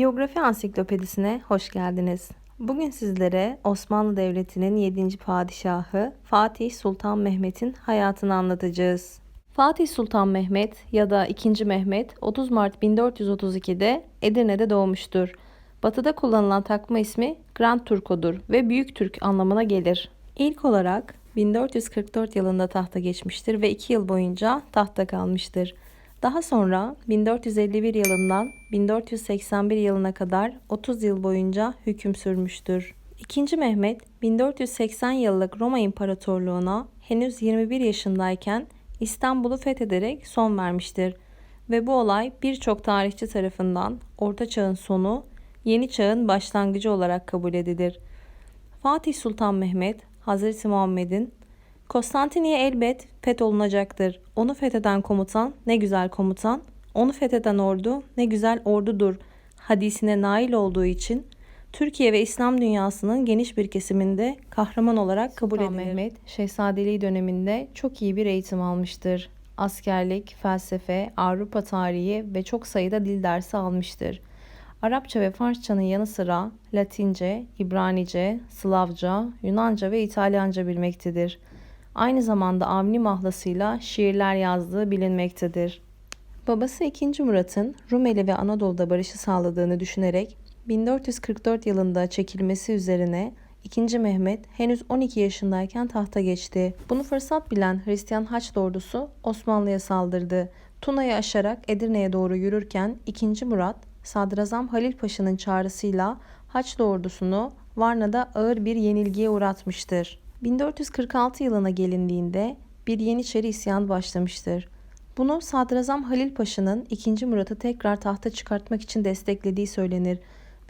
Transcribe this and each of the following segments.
Biyografi Ansiklopedisine hoş geldiniz. Bugün sizlere Osmanlı Devleti'nin 7. padişahı Fatih Sultan Mehmet'in hayatını anlatacağız. Fatih Sultan Mehmet ya da 2. Mehmet 30 Mart 1432'de Edirne'de doğmuştur. Batıda kullanılan takma ismi Grand Turko'dur ve Büyük Türk anlamına gelir. İlk olarak 1444 yılında tahta geçmiştir ve 2 yıl boyunca tahta kalmıştır. Daha sonra 1451 yılından 1481 yılına kadar 30 yıl boyunca hüküm sürmüştür. İkinci Mehmet 1480 yıllık Roma İmparatorluğu'na henüz 21 yaşındayken İstanbul'u fethederek son vermiştir ve bu olay birçok tarihçi tarafından Orta Çağ'ın sonu, Yeni Çağ'ın başlangıcı olarak kabul edilir. Fatih Sultan Mehmet, Hazreti Muhammed'in Konstantiniye elbet fetholunacaktır. Onu fetheden komutan ne güzel komutan, onu fetheden ordu ne güzel ordudur hadisine nail olduğu için Türkiye ve İslam dünyasının geniş bir kesiminde kahraman olarak kabul edilir. Mehmet, Şehzadeliği döneminde çok iyi bir eğitim almıştır. Askerlik, felsefe, Avrupa tarihi ve çok sayıda dil dersi almıştır. Arapça ve Farsçanın yanı sıra Latince, İbranice, Slavca, Yunanca ve İtalyanca bilmektedir. Aynı zamanda Avni mahlasıyla şiirler yazdığı bilinmektedir. Babası 2. Murat'ın Rumeli ve Anadolu'da barışı sağladığını düşünerek 1444 yılında çekilmesi üzerine 2. Mehmet henüz 12 yaşındayken tahta geçti. Bunu fırsat bilen Hristiyan Haçlı ordusu Osmanlı'ya saldırdı. Tuna'yı aşarak Edirne'ye doğru yürürken 2. Murat, Sadrazam Halil Paşa'nın çağrısıyla Haçlı ordusunu Varna'da ağır bir yenilgiye uğratmıştır. 1446 yılına gelindiğinde bir Yeniçeri isyan başlamıştır. Bunu Sadrazam Halil Paşa'nın 2. Murat'ı tekrar tahta çıkartmak için desteklediği söylenir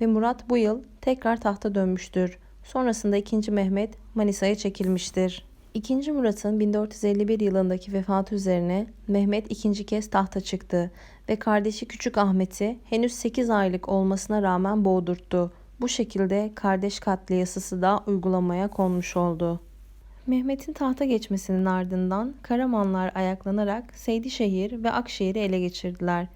ve Murat bu yıl tekrar tahta dönmüştür. Sonrasında 2. Mehmet Manisa'ya çekilmiştir. 2. Murat'ın 1451 yılındaki vefatı üzerine Mehmet ikinci kez tahta çıktı ve kardeşi Küçük Ahmet'i henüz 8 aylık olmasına rağmen boğdurttu. Bu şekilde kardeş katli yasası da uygulamaya konmuş oldu. Mehmet'in tahta geçmesinin ardından Karamanlar ayaklanarak Seydişehir ve Akşehir'i ele geçirdiler.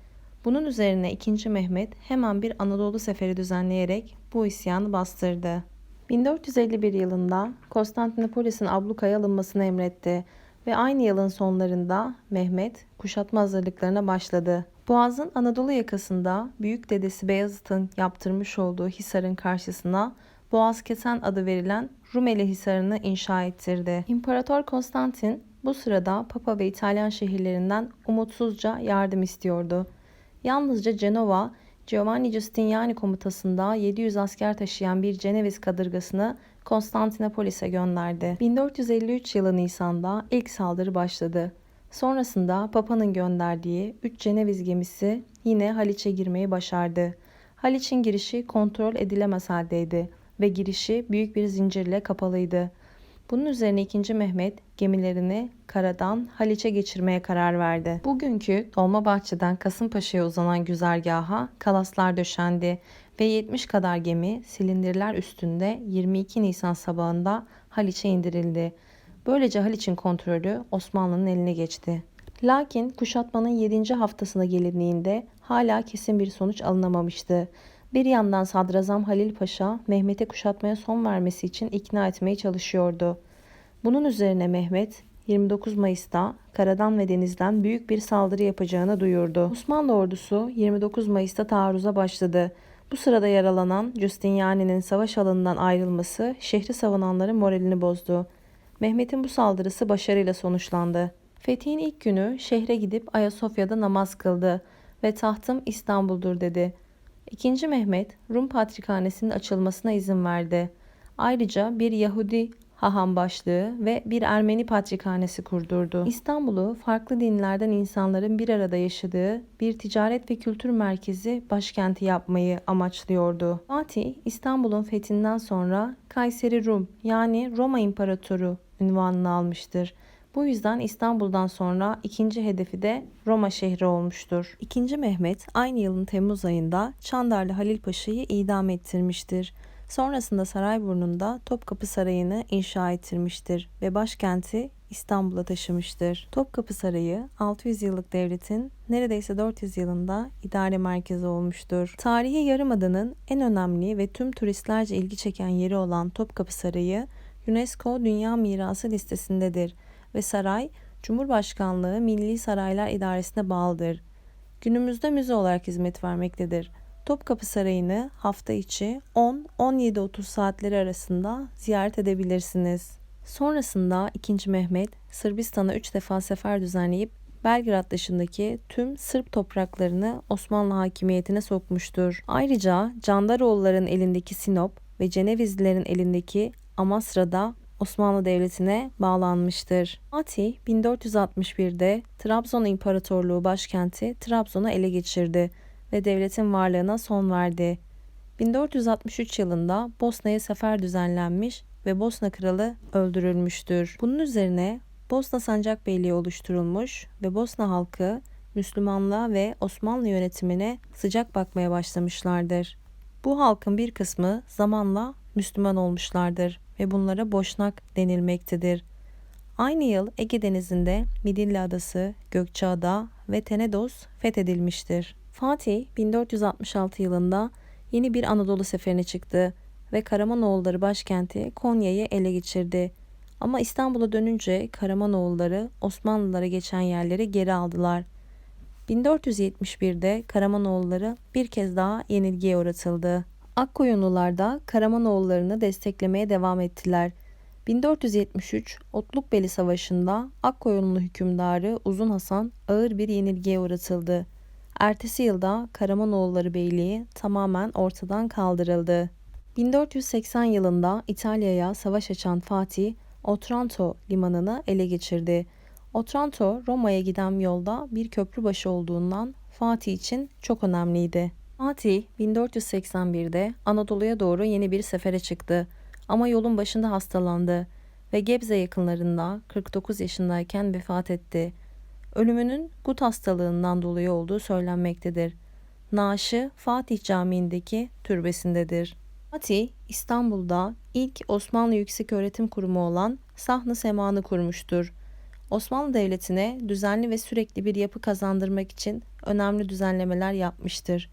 Bunun üzerine 2. Mehmet hemen bir Anadolu seferi düzenleyerek bu isyanı bastırdı. 1451 yılında Konstantinopolis'in ablukaya alınmasını emretti ve aynı yılın sonlarında Mehmet kuşatma hazırlıklarına başladı. Boğaz'ın Anadolu yakasında büyük dedesi Beyazıt'ın yaptırmış olduğu Hisar'ın karşısına Boğaz Kesen adı verilen Rumeli Hisarı'nı inşa ettirdi. İmparator Konstantin bu sırada Papa ve İtalyan şehirlerinden umutsuzca yardım istiyordu. Yalnızca Cenova, Giovanni Giustiniani komutasında 700 asker taşıyan bir Ceneviz kadırgasını Konstantinopolis'e gönderdi. 1453 yılı Nisan'da ilk saldırı başladı. Sonrasında Papa'nın gönderdiği 3 Ceneviz gemisi yine Haliç'e girmeyi başardı. Haliç'in girişi kontrol edilemez haldeydi ve girişi büyük bir zincirle kapalıydı. Bunun üzerine 2. Mehmet gemilerini karadan Haliç'e geçirmeye karar verdi. Bugünkü Dolmabahçe'den Kasımpaşa'ya uzanan güzergaha kalaslar döşendi ve 70 kadar gemi silindirler üstünde 22 Nisan sabahında Haliç'e indirildi. Böylece Haliç'in kontrolü Osmanlı'nın eline geçti. Lakin kuşatmanın 7. haftasına gelindiğinde hala kesin bir sonuç alınamamıştı. Bir yandan Sadrazam Halil Paşa Mehmet'e kuşatmaya son vermesi için ikna etmeye çalışıyordu. Bunun üzerine Mehmet 29 Mayıs'ta karadan ve denizden büyük bir saldırı yapacağını duyurdu. Osmanlı ordusu 29 Mayıs'ta taarruza başladı. Bu sırada yaralanan Justiniani'nin savaş alanından ayrılması şehri savunanların moralini bozdu. Mehmet'in bu saldırısı başarıyla sonuçlandı. Fethi'nin ilk günü şehre gidip Ayasofya'da namaz kıldı ve tahtım İstanbul'dur dedi. İkinci Mehmet Rum Patrikhanesi'nin açılmasına izin verdi. Ayrıca bir Yahudi haham başlığı ve bir Ermeni patrikhanesi kurdurdu. İstanbul'u farklı dinlerden insanların bir arada yaşadığı bir ticaret ve kültür merkezi başkenti yapmayı amaçlıyordu. Fatih, İstanbul'un fethinden sonra Kayseri Rum yani Roma İmparatoru ünvanını almıştır. Bu yüzden İstanbul'dan sonra ikinci hedefi de Roma şehri olmuştur. İkinci Mehmet aynı yılın Temmuz ayında Çandarlı Halil Paşa'yı idam ettirmiştir. Sonrasında Sarayburnu'nda Topkapı Sarayı'nı inşa ettirmiştir ve başkenti İstanbul'a taşımıştır. Topkapı Sarayı 600 yıllık devletin neredeyse 400 yılında idare merkezi olmuştur. Tarihi Yarımada'nın en önemli ve tüm turistlerce ilgi çeken yeri olan Topkapı Sarayı UNESCO Dünya Mirası listesindedir ve saray Cumhurbaşkanlığı Milli Saraylar İdaresi'ne bağlıdır. Günümüzde müze olarak hizmet vermektedir. Topkapı Sarayı'nı hafta içi 10-17.30 saatleri arasında ziyaret edebilirsiniz. Sonrasında 2. Mehmet Sırbistan'a 3 defa sefer düzenleyip Belgrad dışındaki tüm Sırp topraklarını Osmanlı hakimiyetine sokmuştur. Ayrıca Candaroğulların elindeki Sinop ve Cenevizlilerin elindeki Amasra'da Osmanlı Devleti'ne bağlanmıştır. Fatih 1461'de Trabzon İmparatorluğu başkenti Trabzon'u ele geçirdi ve devletin varlığına son verdi. 1463 yılında Bosna'ya sefer düzenlenmiş ve Bosna kralı öldürülmüştür. Bunun üzerine Bosna Sancakbeyliği oluşturulmuş ve Bosna halkı Müslümanlığa ve Osmanlı yönetimine sıcak bakmaya başlamışlardır. Bu halkın bir kısmı zamanla Müslüman olmuşlardır ve bunlara Boşnak denilmektedir. Aynı yıl Ege Denizi'nde Midilli Adası, Gökçeada ve Tenedos fethedilmiştir. Fatih 1466 yılında yeni bir Anadolu seferine çıktı ve Karamanoğulları başkenti Konya'yı ele geçirdi. Ama İstanbul'a dönünce Karamanoğulları Osmanlılara geçen yerleri geri aldılar. 1471'de Karamanoğulları bir kez daha yenilgiye uğratıldı. Akkoyunlular da Karamanoğullarını desteklemeye devam ettiler. 1473 Otlukbeli Savaşı'nda Akkoyunlu hükümdarı Uzun Hasan ağır bir yenilgiye uğratıldı. Ertesi yılda Karamanoğulları Beyliği tamamen ortadan kaldırıldı. 1480 yılında İtalya'ya savaş açan Fatih, Otranto limanını ele geçirdi. Otranto, Roma'ya giden yolda bir köprü başı olduğundan Fatih için çok önemliydi. Fatih 1481'de Anadolu'ya doğru yeni bir sefere çıktı ama yolun başında hastalandı ve Gebze yakınlarında 49 yaşındayken vefat etti. Ölümünün gut hastalığından dolayı olduğu söylenmektedir. Naaşı Fatih Camii'ndeki türbesindedir. Fatih, İstanbul'da ilk Osmanlı Yükseköğretim Kurumu olan Sahn-ı Sema'nı kurmuştur. Osmanlı Devleti'ne düzenli ve sürekli bir yapı kazandırmak için önemli düzenlemeler yapmıştır.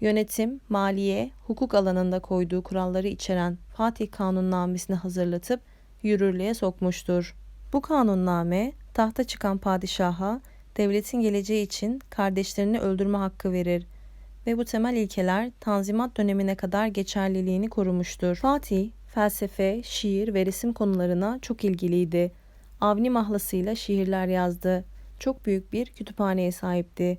Yönetim, maliye, hukuk alanında koyduğu kuralları içeren Fatih Kanunnamesini hazırlatıp yürürlüğe sokmuştur. Bu kanunname tahta çıkan padişaha devletin geleceği için kardeşlerini öldürme hakkı verir ve bu temel ilkeler Tanzimat dönemine kadar geçerliliğini korumuştur. Fatih, felsefe, şiir ve resim konularına çok ilgiliydi. Avni mahlasıyla şiirler yazdı. Çok büyük bir kütüphaneye sahipti.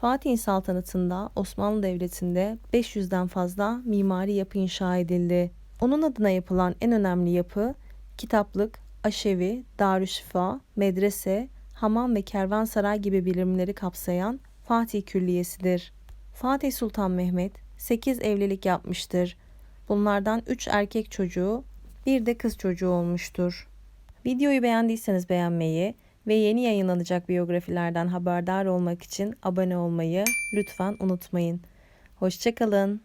Fatih saltanatında Osmanlı Devleti'nde 500'den fazla mimari yapı inşa edildi. Onun adına yapılan en önemli yapı kitaplık, aşevi, darüşşifa, medrese, hamam ve kervansaray gibi birimleri kapsayan Fatih Külliyesi'dir. Fatih Sultan Mehmet 8 evlilik yapmıştır. Bunlardan 3 erkek çocuğu, bir de kız çocuğu olmuştur. Videoyu beğendiyseniz beğenmeyi ve yeni yayınlanacak biyografilerden haberdar olmak için abone olmayı lütfen unutmayın. Hoşçakalın.